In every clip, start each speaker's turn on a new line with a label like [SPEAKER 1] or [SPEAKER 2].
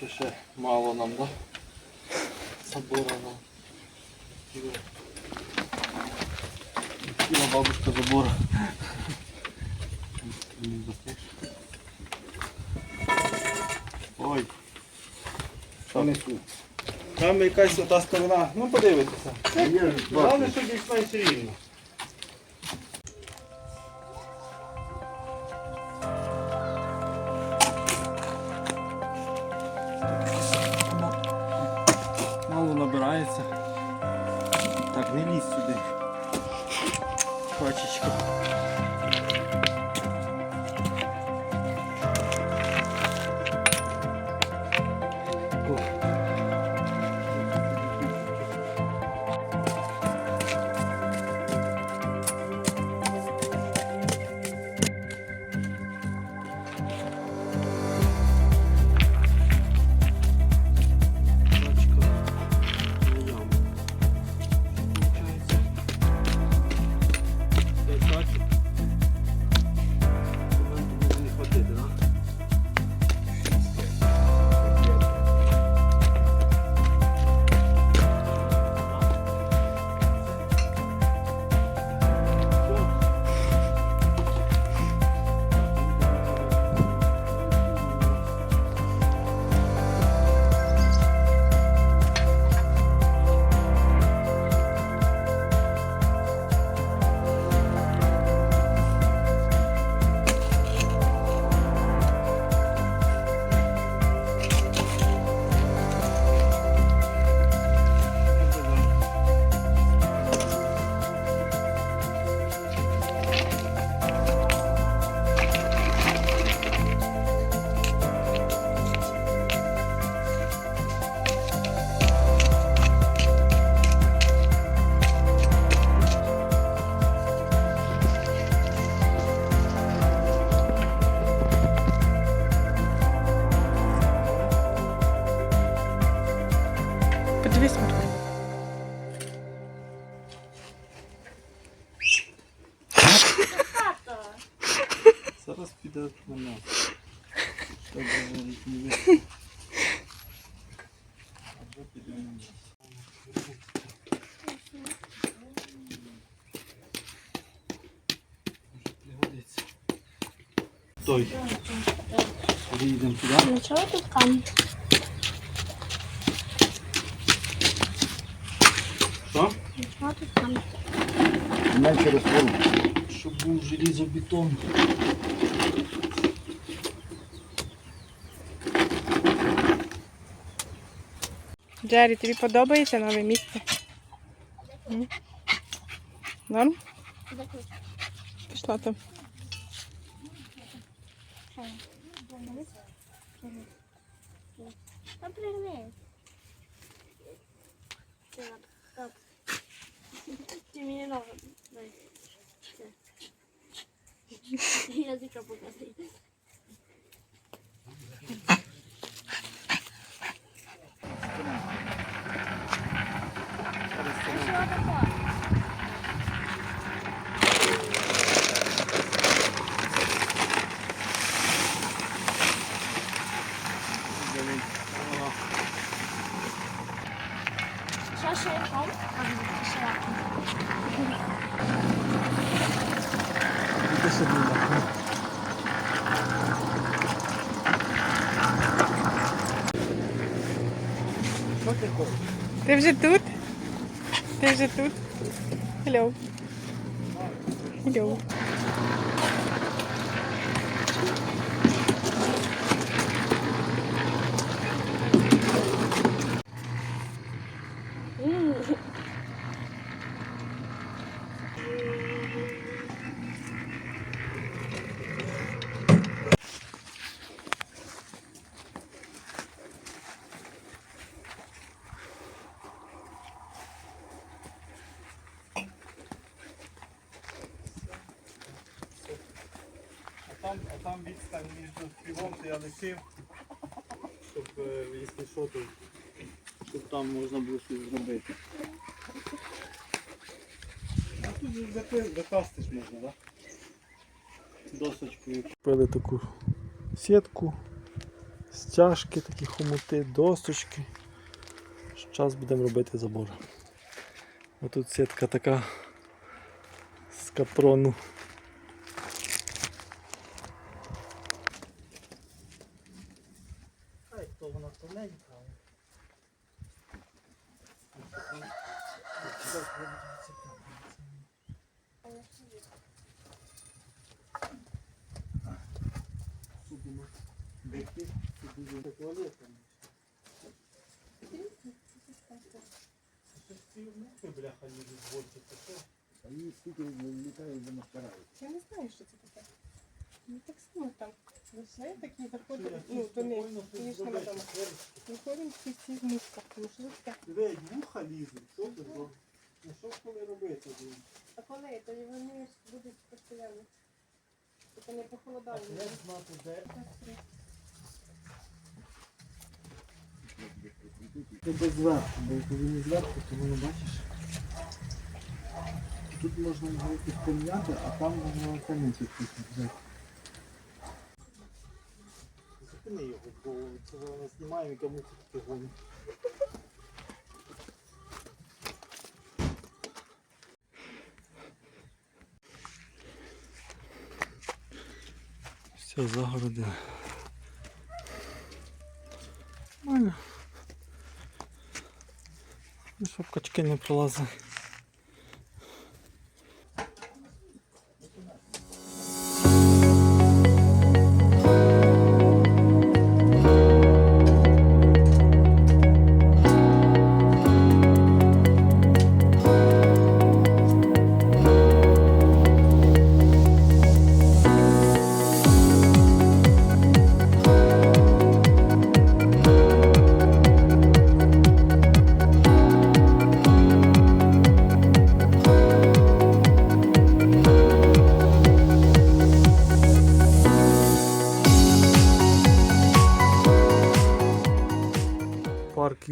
[SPEAKER 1] Чи ще мало нам, да? Забора нам. Хотіла бабушка забора. Ой.
[SPEAKER 2] Понесу.
[SPEAKER 1] Там якась ота сторона, ну подивитися. Головне,
[SPEAKER 2] бачу.
[SPEAKER 1] що більш-менш рівно. Вже піде на нас. Той. Їдемо туди.
[SPEAKER 3] Для чого тут камінь?
[SPEAKER 1] Що?
[SPEAKER 3] Тут камінь?
[SPEAKER 2] Менше розтвору.
[SPEAKER 1] Щоб був желізобетон.
[SPEAKER 4] Джері, тобі подобається нове місце? М? Норм? Пішла там.
[SPEAKER 3] Та пригни. Так. Ти мені ногу. дай. Все. Язика показуй. Що таке? Що ще є ком? А, ще як.
[SPEAKER 1] Іди собі нахуй. Що ти хочеш?
[SPEAKER 4] Ти вже тут?
[SPEAKER 1] Там, а там відстань між співом, я лишив, щоб, е, якщо що, щоб там можна було щось зробити. А тут же можна, так? Досочкою. Купили таку сітку Стяжки, такі хомути, досточки. Зараз будемо робити забор. Ось тут сітка така з капрону. Бляха, їдуть больше, це що?
[SPEAKER 2] А стільки літає, вони старають.
[SPEAKER 4] Я не знаю, що це таке. Ну так само там. Лише такі заходять, ну, до них, звісно, ми там виходимо всі ці в мисках, тому що таке.
[SPEAKER 1] Диви, вуха лізуть, що ти зробив? Ну що ж коли робити? блін?
[SPEAKER 4] А коли? Тоді вони ж будуть постійно. Це не похолодало.
[SPEAKER 1] А як знати, де? Це без зверху, бо коли не зверху, то воно бачиш. Тут можна його якось поміняти, а там воно камінці взяти. Зупини його, бо це воно знімає і кому це таке гонить. Все, загородили. Нормально. Ну, щоб качки не пролазили.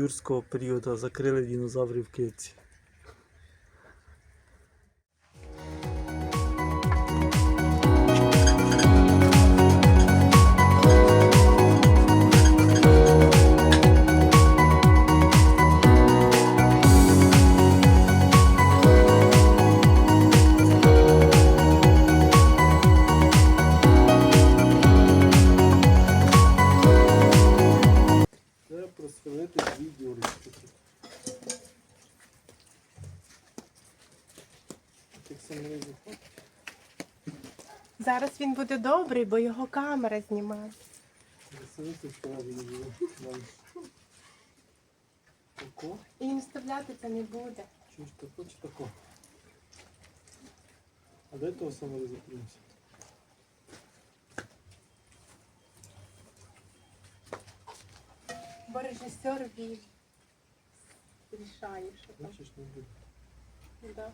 [SPEAKER 1] Юрського періоду закрили динозаврів в китці.
[SPEAKER 4] Він буде добрий, бо його камера знімає. І він вставляти це не буде.
[SPEAKER 1] чуєш тако чи тако. А де того саморізу принес?
[SPEAKER 4] Бо режисер він рішає, що там.
[SPEAKER 1] Бачиш, не буде.
[SPEAKER 4] Да.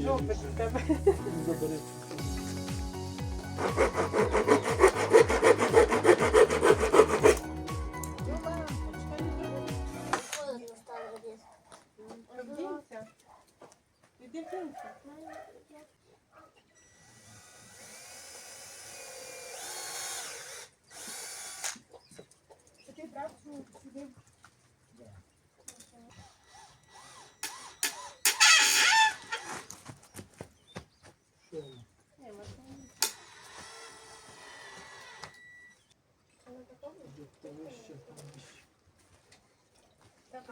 [SPEAKER 4] Жопи в тебе.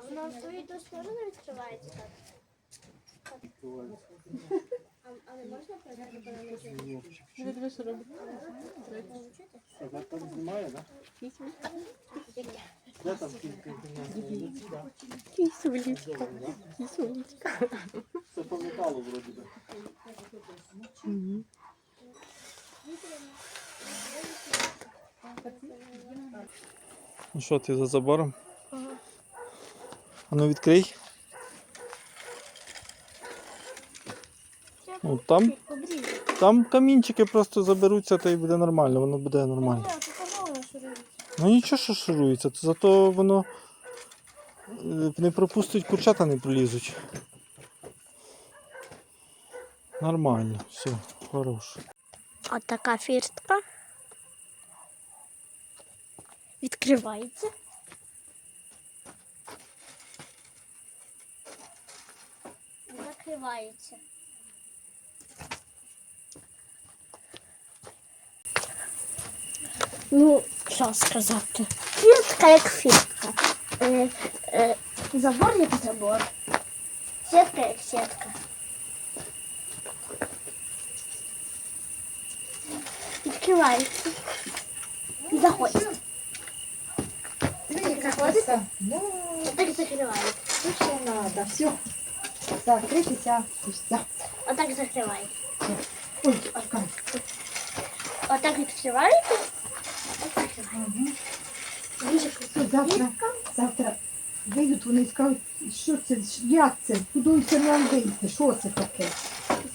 [SPEAKER 1] Воно
[SPEAKER 3] свою дошку можна відкривається так? А, а не можна
[SPEAKER 1] Це по металу вроді би. Ну що, ти за забором? Ну відкрий. Ну, там, там камінчики просто заберуться, то і буде нормально, воно буде нормально. Ну нічого, що шурується, то зато воно е, не пропустить, курчата не пролізуть. Нормально, все, хорош.
[SPEAKER 3] От така фіртка. Відкривається. Закривається. Ну, що сказати? Фіртка як фіртка. Е, е, забор як забор. Сітка як сітка. Відкривається. Заходить.
[SPEAKER 2] краса. Ну,
[SPEAKER 3] Отак закривається.
[SPEAKER 2] то, що надо. Все. Закритися.
[SPEAKER 3] Отак закривається.
[SPEAKER 2] Ой.
[SPEAKER 3] Отак. Отак. Дуже
[SPEAKER 2] Що
[SPEAKER 3] круто.
[SPEAKER 2] завтра, вийдуть вони і скажуть, що це, як це, куди вийти, що це таке.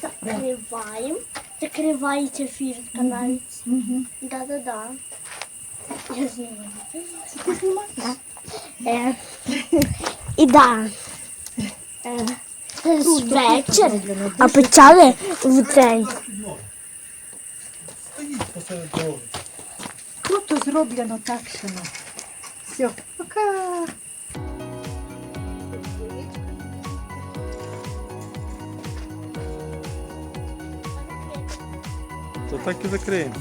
[SPEAKER 3] Закриваємо. Закривається фіртка навіть.
[SPEAKER 2] Угу.
[SPEAKER 3] Да-да-да. Я знімаю.
[SPEAKER 2] Це ти знімаєш?
[SPEAKER 3] Е, І да. Вечір. А почали в день.
[SPEAKER 2] Круто зроблено так, що ну. Все, пока.
[SPEAKER 1] То так і закриємо.